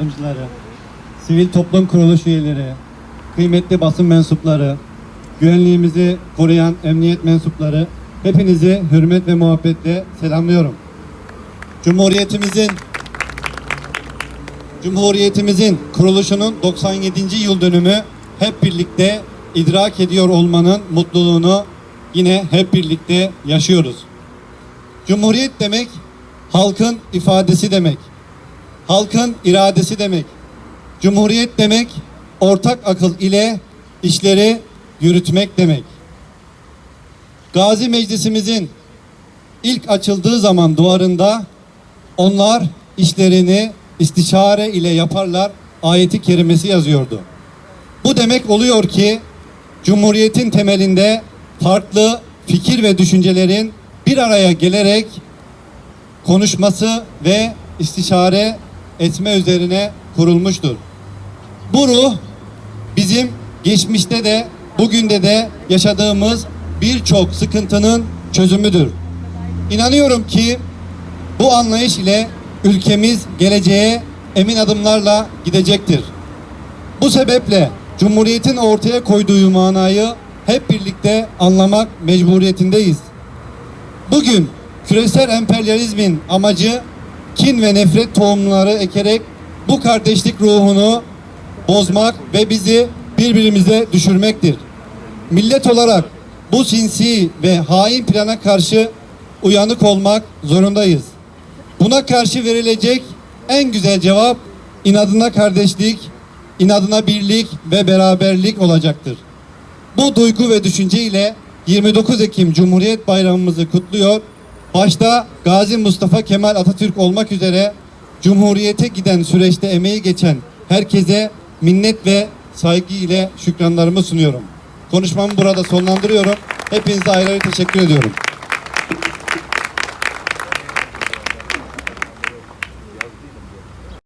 yardımcıları, sivil toplum kuruluş üyeleri, kıymetli basın mensupları, güvenliğimizi koruyan emniyet mensupları, hepinizi hürmet ve muhabbetle selamlıyorum. Cumhuriyetimizin Cumhuriyetimizin kuruluşunun 97. yıl dönümü hep birlikte idrak ediyor olmanın mutluluğunu yine hep birlikte yaşıyoruz. Cumhuriyet demek halkın ifadesi demek. Halkın iradesi demek. Cumhuriyet demek ortak akıl ile işleri yürütmek demek. Gazi Meclisimizin ilk açıldığı zaman duvarında onlar işlerini istişare ile yaparlar ayeti kerimesi yazıyordu. Bu demek oluyor ki Cumhuriyetin temelinde farklı fikir ve düşüncelerin bir araya gelerek konuşması ve istişare etme üzerine kurulmuştur. Bu ruh bizim geçmişte de bugün de de yaşadığımız birçok sıkıntının çözümüdür. İnanıyorum ki bu anlayış ile ülkemiz geleceğe emin adımlarla gidecektir. Bu sebeple Cumhuriyet'in ortaya koyduğu manayı hep birlikte anlamak mecburiyetindeyiz. Bugün küresel emperyalizmin amacı kin ve nefret tohumları ekerek bu kardeşlik ruhunu bozmak ve bizi birbirimize düşürmektir. Millet olarak bu sinsi ve hain plana karşı uyanık olmak zorundayız. Buna karşı verilecek en güzel cevap inadına kardeşlik, inadına birlik ve beraberlik olacaktır. Bu duygu ve düşünce ile 29 Ekim Cumhuriyet Bayramımızı kutluyor. Başta Gazi Mustafa Kemal Atatürk olmak üzere Cumhuriyete giden süreçte emeği geçen herkese minnet ve saygı ile şükranlarımı sunuyorum. Konuşmamı burada sonlandırıyorum. Hepinize ayrı ayrı teşekkür ediyorum.